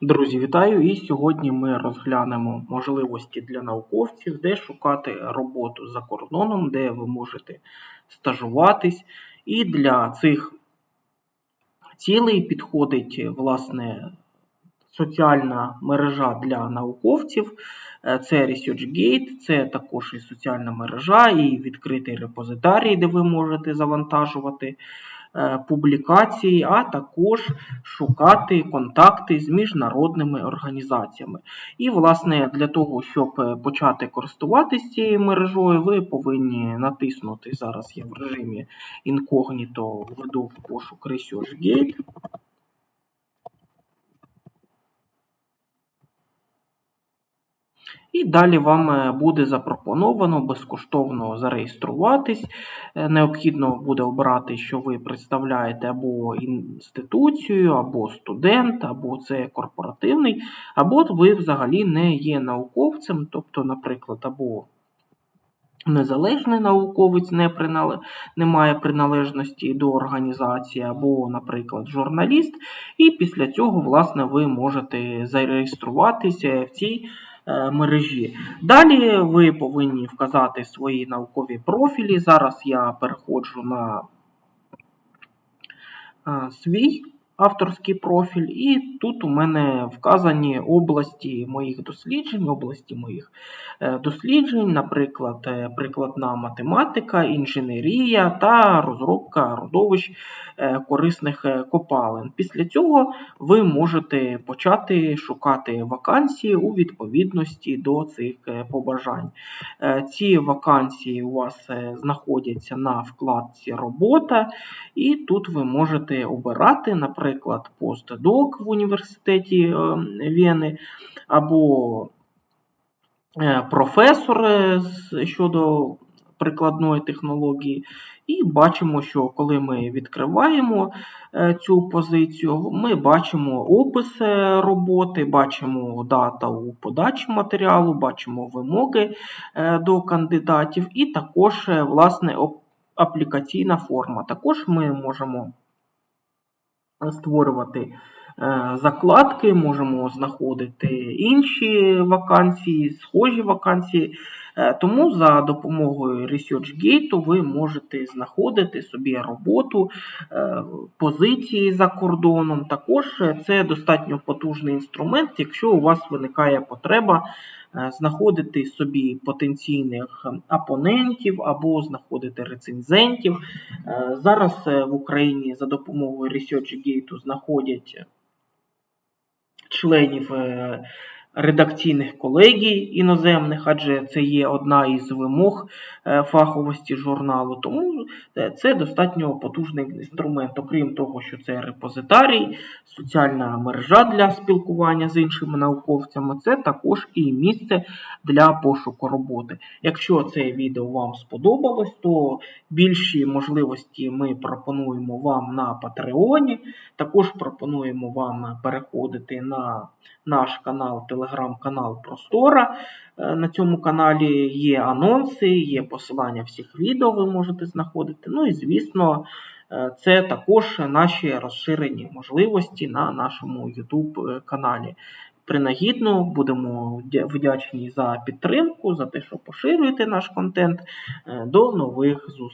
Друзі, вітаю! І сьогодні ми розглянемо можливості для науковців, де шукати роботу за кордоном, де ви можете стажуватись. І для цих цілей підходить власне соціальна мережа для науковців. Це ResearchGate, це також і соціальна мережа, і відкритий репозитарій, де ви можете завантажувати публікації, а також шукати контакти з міжнародними організаціями. І, власне, для того, щоб е, почати користуватися цією мережою, ви повинні натиснути зараз я в режимі інкогніто введу в пошук ResearchGate. І далі вам е, буде запропоновано безкоштовно зареєструватись. Е, Необхідно буде обрати, що ви представляєте або інституцію, або студент, або це корпоративний, або ви взагалі не є науковцем, тобто, наприклад, або незалежний науковець не, принал... не має приналежності до організації, або, наприклад, журналіст. І після цього, власне, ви можете зареєструватися в цій мережі. Далі ви повинні вказати свої наукові профілі. Зараз я переходжу на е, свій авторський профіль, і тут у мене вказані області моїх досліджень, області моїх е, досліджень, наприклад, е, прикладна математика, інженерія та розробка родовищ е, корисних копалин. Після цього ви можете почати шукати вакансії у відповідності до цих побажань. Ці вакансії у вас знаходяться на вкладці Робота, і тут ви можете обирати, наприклад, постдок в університеті е, Вени, або е, професор е, щодо прикладної технології. І бачимо, що коли ми відкриваємо цю позицію, ми бачимо опис роботи, бачимо дата у подачі матеріалу, бачимо вимоги до кандидатів, і також власне аплікаційна форма. Також ми можемо створювати е, закладки, можемо знаходити інші вакансії, схожі вакансії. Е, Тому за допомогою ResearchGate ви можете знаходити собі роботу, е, позиції за кордоном. Також е, це достатньо потужний інструмент, якщо у вас виникає потреба знаходити собі потенційних опонентів або знаходити рецензентів. Зараз в Україні за допомогою ResearchGate знаходять членів редакційних колегій іноземних, адже це є одна із вимог е, фаховості журналу. Тому е, це достатньо потужний інструмент, окрім того, що це репозитарій, соціальна мережа для спілкування з іншими науковцями, це також і місце для пошуку роботи. Якщо це відео вам сподобалось, то більші можливості ми пропонуємо вам на Патреоні. Також пропонуємо вам переходити на наш канал, телеграм-канал Простора. Е, На цьому каналі є анонси, є посилання всіх відео, ви можете знаходити. Ну і звісно, е, це також наші розширені можливості на нашому YouTube каналі. Принагідно будемо вдячні за підтримку, за те, що поширюєте наш контент. Е, До нових зустрічей.